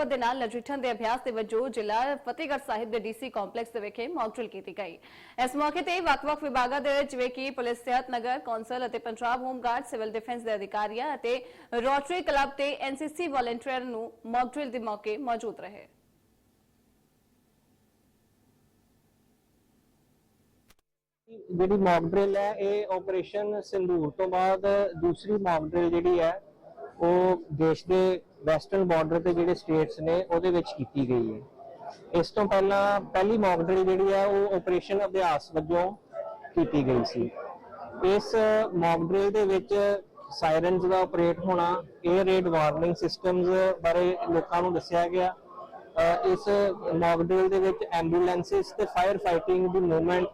ਆਫਤ ਦੇ ਨਾਲ ਨਜਿੱਠਣ ਦੇ ਅਭਿਆਸ ਦੇ ਵਜੋਂ ਜ਼ਿਲ੍ਹਾ ਫਤਿਹਗੜ੍ਹ ਸਾਹਿਬ ਦੇ ਡੀਸੀ ਕੰਪਲੈਕਸ ਦੇ ਵਿਖੇ ਮੌਕ ਡਰਿਲ ਕੀਤੀ ਗਈ। ਇਸ ਮੌਕੇ ਤੇ ਵੱਖ-ਵੱਖ ਵਿਭਾਗਾਂ ਦੇ ਜਿਵੇਂ ਕਿ ਪੁਲਿਸ, ਸਿਹਤ ਨਗਰ, ਕੌਂਸਲ ਅਤੇ Punjab home guard civil defence ਦੇ ਅਧਿਕਾਰੀਆਂ ਅਤੇ ਰੋਟਰੀ ਕਲੱਬ ਤੇ ਐਨਸੀਸੀ ਵਾਲੰਟੀਅਰ ਨੂੰ ਮੌਕ ਡਰਿਲ ਦੇ ਮੌਕੇ ਮੌਜੂਦ ਰਹੇ। ਜਿਹੜੀ ਮੌਕ ਡਰਿਲ ਹੈ, ਇਹ ਆਪਰੇਸ਼ਨ ਸਿੰਦੂਰ ਤੋਂ ਬਾਅਦ ਦੂਸਰੀ ਮੌਕ ਡਰਿਲ ਜਿਹੜੀ ਹੈ, ਉਹ ਦੇਸ਼ ਦੇ ਵੈਸਟਰਨ ਬਾਰਡਰ ਤੇ ਜਿਹੜੇ ਸਟੇਟਸ ਨੇ, ਉਹਦੇ ਵਿੱਚ ਕੀਤੀ ਗਈ ਹੈ। ਇਸ ਤੋਂ ਪਹਿਲਾਂ ਪਹਿਲੀ ਮੌਕ ਡਰਿਲ ਜਿਹੜੀ ਹੈ, ਉਹ ਆਪਰੇਸ਼ਨ ਅਭਿਆਸ ਵਜੋਂ ਕੀਤੀ ਗਈ ਸੀ। ਇਸ ਮੌਕ ਡਰਿਲ ਦੇ ਵਿੱਚ ਸਾਇਰਨਸ ਦਾ ਆਪਰੇਟ ਹੋਣਾ 에ਅਰ ਰੇਡ ਵਾਰਨਿੰਗ ਸਿਸਟਮਸ ਬਾਰੇ ਲੋਕਾਂ ਨੂੰ ਦੱਸਿਆ ਗਿਆ। ਇਸ ਮੌਕ ਡਰਿਲ ਦੇ ਵਿੱਚ ਐਂਬੂਲੈਂਸਿਸ ਤੇ ਫਾਇਰ ਫਾਈਟਿੰਗ ਦੀ ਮੂਵਮੈਂਟ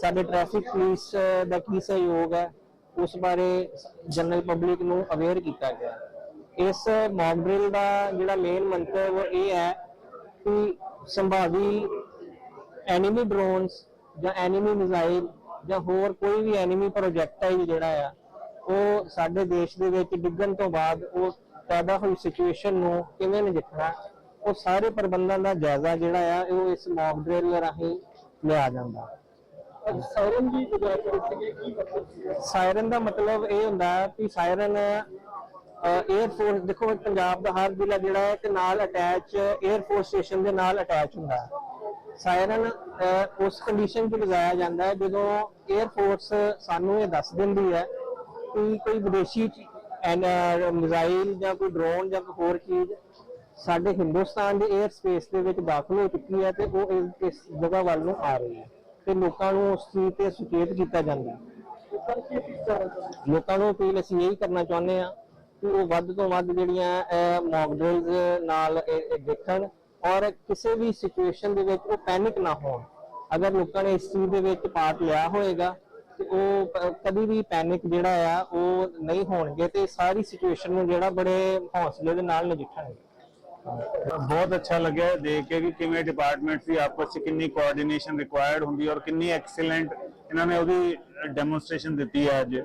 ਸਾਡੇ ਟ੍ਰੈਫਿਕ ਪੁਲਿਸ ਦਾ ਕੀ ਸਹਿਯੋਗ ਹੈ, ਉਸ ਬਾਰੇ ਜਨਰਲ ਪਬਲਿਕ ਨੂੰ ਅਵੇਅਰ ਕੀਤਾ ਗਿਆ। ਇਸ ਮੌਕ ਡਰਿਲ ਦਾ ਜਿਹੜਾ ਮੇਨ ਮੰਤਵ ਇਹ ਹੈ ਕਿ ਸੰਭਾਵੀ ਐਨੀਮੀ ਡਰੋਨਸ ਜਾਂ ਐਨੀਮੀ ਮਿਜ਼ਾਈਲ ਜਾਂ ਹੋਰ ਕੋਈ ਵੀ ਐਨੀਮੀ ਪ੍ਰੋਜੈਕਟਾਈਲ ਜਿਹੜਾ ਆ ਉਹ ਸਾਡੇ ਦੇਸ਼ ਦੇ ਵਿੱਚ ਡਿੱਗਣ ਤੋਂ ਬਾਅਦ ਉਹ ਪੈਦਾ ਹੋਈ ਸਿਚੁਏਸ਼ਨ ਨੂੰ ਕਿਵੇਂ ਨਜਿੱਠਣਾ ਉਹ ਸਾਰੇ ਪ੍ਰਬੰਧਾਂ ਦਾ ਜਾਇਜ਼ਾ ਜਿਹੜਾ ਆ ਉਹ ਇਸ ਮੌਕ ਡਰਿਲ ਰਾਹੀਂ ਲਿਆ ਜਾਂਦਾ। ਸਾਇਰਨ ਦੀ ਕੀ ਮਤਲਬ ਸਾਇਰਨ ਦਾ ਮਤਲਬ ਇਹ ਹੁੰਦਾ ਹੈ ਕਿ ਸਾਇਰਨ 에어ਪੋਰਟ ਦੇਖੋ ਪੰਜਾਬ ਦਾ ਹਰ ਜ਼ਿਲ੍ਹਾ ਜਿਹੜਾ ਹੈ ਤੇ ਨਾਲ ਅਟੈਚ 에어ਪੋਰਟ ਸਟੇਸ਼ਨ ਦੇ ਨਾਲ ਅਟੈਚ ਹੁੰਦਾ ਹੈ। ਸਾਇਰਨ ਉਸ ਕੰਡੀਸ਼ਨ 'ਚ ਲਗਾਇਆ ਜਾਂਦਾ ਹੈ ਜਦੋਂ 에어ਫੋਰਸ ਸਾਨੂੰ ਇਹ ਦੱਸ ਦਿੰਦੀ ਹੈ ਕਿ ਕੋਈ ਵਿਦੇਸ਼ੀ ਮਿਜ਼ਾਈਲ ਜਾਂ ਕੋਈ ਡਰੋਨ ਜਾਂ ਕੋਈ ਹੋਰ ਚੀਜ਼ ਸਾਡੇ ਹਿੰਦੁਸਤਾਨ ਦੇ 에ਅਰ ਸਪੇਸ ਦੇ ਵਿੱਚ ਦਾਖਲ ਹੋ ਚੁੱਕੀ ਹੈ ਤੇ ਉਹ ਇਸ ਜਗ੍ਹਾ ਵੱਲ ਨੂੰ ਆ ਰਹੀ ਹੈ ਤੇ ਲੋਕਾਂ ਨੂੰ ਉਸ ਚੀਜ਼ ਤੇ ਸੁਚੇਤ ਕੀਤਾ ਜਾਂਦਾ ਹੈ। ਲੋਕਾਂ ਨੂੰ ਅਪੀਲ ਅਸੀਂ ਇਹੀ ਕਰਨਾ ਚਾਹੁੰਦੇ ਆ ਕਿ ਉਹ ਵੱਧ ਤੋਂ ਵੱਧ ਜਿਹੜੀਆਂ ਮੌਕ ਡਰਿਲਸ ਨਾਲ ਦੇਖਣ ਔਰ ਕਿਸੇ ਵੀ ਸਿਚੁਏਸ਼ਨ ਦੇ ਵਿੱਚ ਉਹ ਪੈਨਿਕ ਨਾ ਹੋਣ। ਅਗਰ ਲੋਕਾਂ ਨੇ ਇਸ ਚੀਜ਼ ਦੇ ਵਿੱਚ ਪਾਰਟ ਲਿਆ ਹੋਏਗਾ, ਤੇ ਉਹ ਕਦੀ ਵੀ ਪੈਨਿਕ ਜਿਹੜਾ ਆ, ਉਹ ਨਹੀਂ ਹੋਣਗੇ ਤੇ ਸਾਰੀ ਸਿਚੁਏਸ਼ਨ ਨੂੰ ਜਿਹੜਾ ਬੜੇ ਹੌਸਲੇ ਦੇ ਨਾਲ ਨਜਿੱਠਣਗੇ। ਬਹੁਤ ਅੱਛਾ ਲੱਗਿਆ ਦੇਖ ਕੇ ਕਿ ਕਿਵੇਂ ਡਿਪਾਰਟਮੈਂਟਸ ਦੀ ਆਪਸ ਵਿੱਚ ਕਿੰਨੀ ਕੋਆਰਡੀਨੇਸ਼ਨ ਰਿਕੁਆਇਰਡ ਹੁੰਦੀ ਹੈ ਔਰ ਕਿੰਨੀ ਐਕਸੀਲੈਂਟ ਇਹਨਾਂ ਨੇ ਉਹਦੀ ਡੈਮੋਨਸਟ੍ਰੇਸ਼ਨ ਦਿੱਤੀ ਹੈ ਅੱਜ।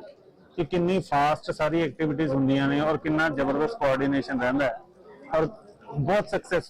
ਕਿ ਕਿੰਨੀ ਫਾਸਟ ਸਾਰੀ ਐਕਟੀਵਿਟੀਜ਼ ਹੁੰਦੀਆਂ ਨੇ ਔਰ ਕਿੰਨਾ ਜ਼ਬਰਦਸਤ ਕੋਆਰਡੀਨੇਸ਼ਨ ਰਹਿੰਦਾ ਹੈ ਔਰ ਬਹੁਤ ਸਕਸੈਸਫੁਲ